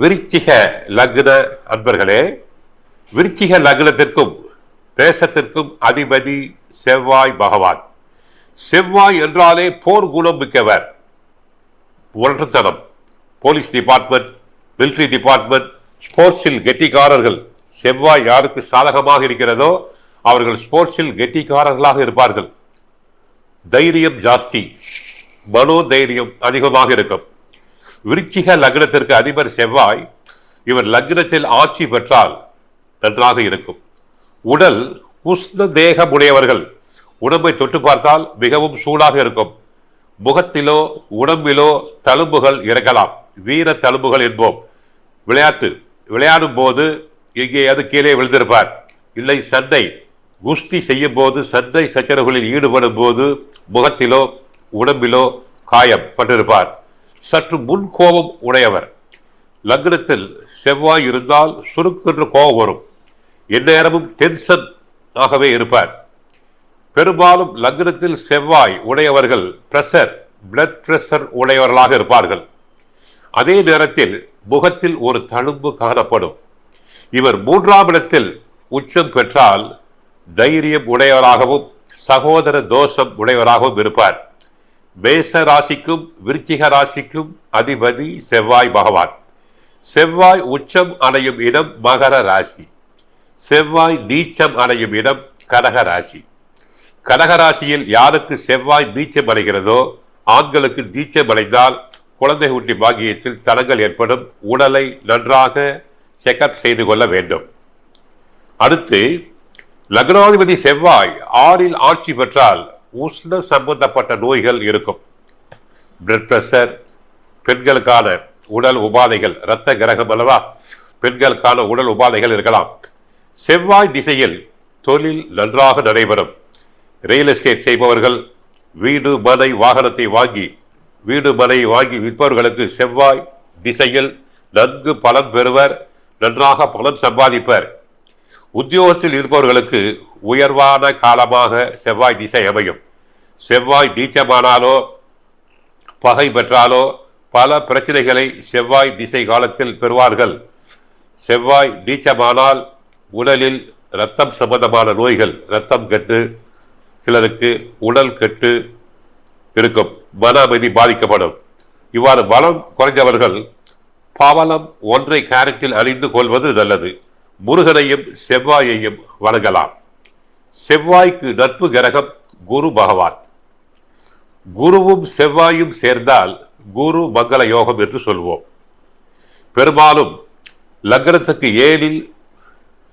விருச்சிக லக்ன அன்பர்களே விருச்சிக லக்னத்திற்கும் தேசத்திற்கும் அதிபதி செவ்வாய் பகவான். செவ்வாய் என்றாலே போர் குணம் மிக்கவர். ஒன்றத்தனம். போலீஸ் டிபார்ட்மெண்ட் மிலிட்ரி டிபார்ட்மெண்ட் ஸ்போர்ட்ஸில் கெட்டிக்காரர்கள். செவ்வாய் யாருக்கு சாதகமாக இருக்கிறதோ அவர்கள் ஸ்போர்ட்ஸில் கெட்டிக்காரர்களாக இருப்பார்கள். தைரியம் ஜாஸ்தி. மனோ தைரியம் அதிகமாக இருக்கும். விருச்சிக லக்னத்திற்கு அதிபர் செவ்வாய் இவர் லக்னத்தில் ஆட்சி பெற்றால் நன்றாக இருக்கும். உடல் உஷ்ண தேகமுடையவர்கள் உடம்பை தொட்டு பார்த்தால் மிகவும் சூடாக இருக்கும். முகத்திலோ உடம்பிலோ தழும்புகள் இறக்கலாம். வீர தழும்புகள் என்போம். விளையாட்டு விளையாடும் போது எங்கேயாவது கீழே விழுந்திருப்பார். இல்லை சண்டை. குஸ்தி செய்யும் போது சண்டை சச்சரவுகளில் ஈடுபடும் போது முகத்திலோ உடம்பிலோ காயம் பட்டிருப்பார். சற்று முன் கோபம் உடையவர். லக்னத்தில் செவ்வாய் இருந்தால் சுருக்கென்று கோபம் வரும். எந்நேரமும் டென்ஷன் ஆகவே இருப்பார். பெரும்பாலும் லக்னத்தில் செவ்வாய் உடையவர்கள் பிரஷர் பிளட் பிரஷர் உடையவர்களாக இருப்பார்கள். அதே நேரத்தில் முகத்தில் ஒரு தழும்பு காணப்படும். இவர் மூன்றாம் இடத்தில் உச்சம் பெற்றால் தைரியம் உடையவராகவும் சகோதர தோஷம் உடையவராகவும் இருப்பார். மேச ராசிக்கும் விருச்சிக ராசிக்கும் அதிபதி செவ்வாய் பகவான். செவ்வாய் உச்சம் அடையும் இடம் மகர ராசி. செவ்வாய் நீச்சம் அடையும் இடம் கடக ராசி. கடக ராசியில் யாருக்கு செவ்வாய் நீச்சம் அடைகிறதோ ஆண்களுக்கு நீச்சம் அடைந்தால் குழந்தை ஊட்டி பாக்கியத்தில் தடங்கள் ஏற்படும். உடலை நன்றாக செக்கப் செய்து கொள்ள வேண்டும். அடுத்து லக்னாதிபதி செவ்வாய் ஆறில் ஆட்சி பெற்றால் உஷ்ண சம்பந்தப்பட்ட நோய்கள் இருக்கும். பிளட் ப்ரெஷர் பெண்களுக்கான உடல் உபாதைகள் இரத்த கிரகம் அல்லவா? பெண்களுக்கான உடல் உபாதைகள் இருக்கலாம். செவ்வாய் திசையில் தொழில் நன்றாக நடைபெறும். ரியல் எஸ்டேட் செய்பவர்கள் வீடு மனை வாகனத்தை வாங்கி வீடு மனை வாங்கி விற்பவர்களுக்கு செவ்வாய் திசையில் நன்கு பலன் பெறுவர் நன்றாக பலன் சம்பாதிப்பர். உத்தியோகத்தில் இருப்பவர்களுக்கு உயர்வான காலமாக செவ்வாய் திசை அமையும். செவ்வாய் நீச்சமானாலோ பகை பெற்றாலோ பல பிரச்சனைகளை செவ்வாய் திசை காலத்தில் பெறுவார்கள். செவ்வாய் நீச்சமானால் உடலில் இரத்தம் சம்பந்தமான நோய்கள் இரத்தம் கெட்டு சிலருக்கு உடல் கெட்டு இருக்கும் மன அமைதி பாதிக்கப்படும். இவ்வாறு பலம் குறைந்தவர்கள் பவளம் ஒன்றை கேரட்டில் அணிந்து கொள்வது நல்லது. முருகனையும் செவ்வாயையும் வணங்கலாம். செவ்வாய்க்கு நட்பு கிரகம் குரு பகவான். குருவும் செவ்வாயும் சேர்ந்தால் குரு மங்கள யோகம் என்று சொல்வோம். பெரும்பாலும் லக்னத்துக்கு ஏழில்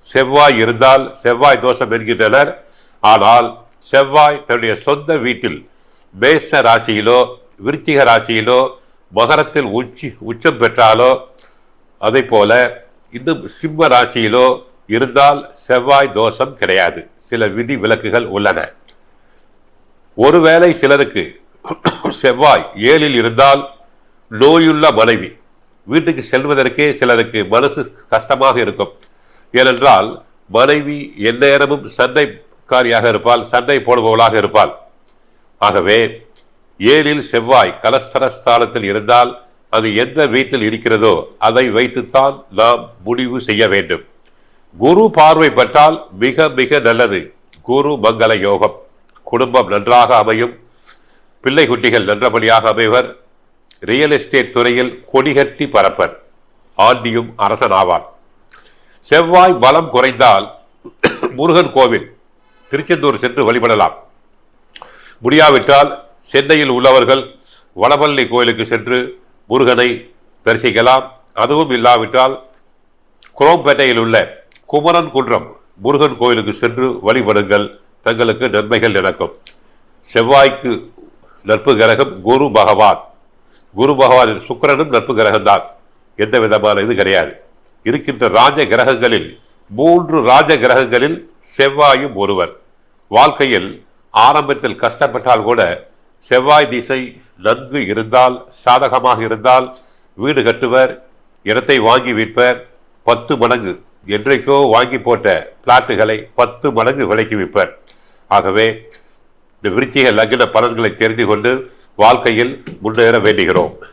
செவ்வாய் இருந்தால் செவ்வாய் தோஷம் என்கின்றனர். ஆனால் செவ்வாய் தன்னுடைய சொந்த வீட்டில் மேச ராசியிலோ விருச்சிக ராசியிலோ மகரத்தில் உச்சி உச்சம் பெற்றாலோ அதை போல இன்னும் சிம்ம ராசியிலோ இருந்தால் செவ்வாய் தோஷம் கிடையாது. சில விதி விலக்குகள் உள்ளன. ஒருவேளை சிலருக்கு செவ்வாய் ஏழில் இருந்தால் நோயுள்ள மனைவி. வீட்டுக்கு செல்வதற்கே சிலருக்கு மனசு கஷ்டமாக இருக்கும். ஏனென்றால் மனைவி எந்நேரமும் சண்டைக்காரியாக இருப்பால் சண்டை போடுபவளாக இருப்பாள். ஆகவே ஏழில் செவ்வாய் கலஸ்தரஸ்தானத்தில் இருந்தால் அது எந்த வீட்டில் இருக்கிறதோ அதை வைத்துத்தான் நாம் முடிவு செய்ய வேண்டும். குரு பார்வை பட்டால் மிக மிக நல்லது. குரு மங்கள யோகம். குடும்பம் நன்றாக அமையும். பிள்ளை குட்டிகள் நல்லபடியாக அமைவர் ரியல் எஸ்டேட் துறையில் கொடிகட்டி பரப்பர். ஆண்டியும் அரசனாவார். செவ்வாய் பலம் குறைந்தால் முருகன் கோவில் திருச்செந்தூர் சென்று வழிபடலாம். முடியாவிட்டால் சென்னையில் உள்ளவர்கள் வடபள்ளி கோயிலுக்கு சென்று முருகனை தரிசிக்கலாம். அதுவும் இல்லாவிட்டால் குரோம்பேட்டையில் உள்ள குமரன் குன்றம் முருகன் கோயிலுக்கு சென்று வழிபடுங்கள். தங்களுக்கு நன்மைகள் நடக்கும். செவ்வாய்க்கு நட்பு கிரகம் குரு பகவான். குரு பகவான் சுக்கிரனும் நட்பு கிரகம்தான் எந்த விதமான இது கிடையாது. இருக்கின்ற ராஜ கிரகங்களில் மூன்று ராஜ கிரகங்களில் செவ்வாயும் ஒருவர். வாழ்க்கையில் ஆரம்பத்தில் கஷ்டப்பட்டால் கூட செவ்வாய் திசை நன்கு இருந்தால் சாதகமாக இருந்தால் வீடு கட்டுவர் இடத்தை வாங்கி விற்பர் பத்து மடங்கு என்றைக்கோ வாங்கி போட்ட பிளாட்டுகளை பத்து மடங்கு விலைக்கு விற்பர். ஆகவே இந்த விருச்சிக லக்ன பலன்களை தெரிந்து கொண்டு வாழ்க்கையில் முன்னேற வேண்டுகிறோம்.